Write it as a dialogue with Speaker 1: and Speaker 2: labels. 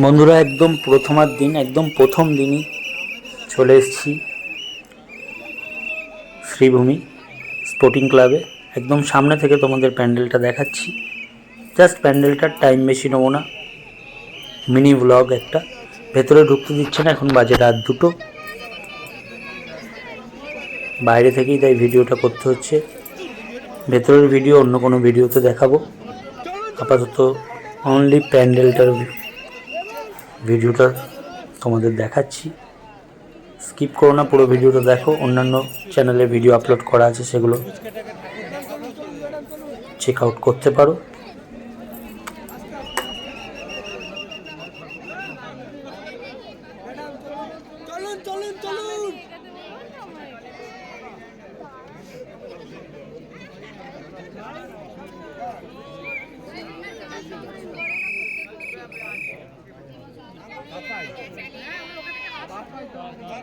Speaker 1: বন্ধুরা, একদম প্রথমার দিন, একদম প্রথম দিনই চলে এসেছি শ্রীভূমি স্পোর্টিং ক্লাবে। একদম সামনে থেকে তোমাদের প্যান্ডেলটা দেখাচ্ছি। জাস্ট প্যান্ডেলটার টাইম বেশি নেব না। মিনি ব্লগ একটা। ভেতরে ঢুকতে দিচ্ছে না, এখন বাজে রাত দুটো। বাইরে থেকেই তাই ভিডিওটা করতে হচ্ছে। ভেতরের ভিডিও, অন্য কোনো ভিডিওতে দেখাবো। আপাতত অনলি প্যান্ডেলটার ভিডিওটা তোমাদের দেখাচ্ছি। স্কিপ করো না, পুরো ভিডিওটা দেখো। অন্যান্য চ্যানেলে ভিডিও আপলোড করা আছে, সেগুলো চেক আউট করতে পারো।
Speaker 2: Bác ơi!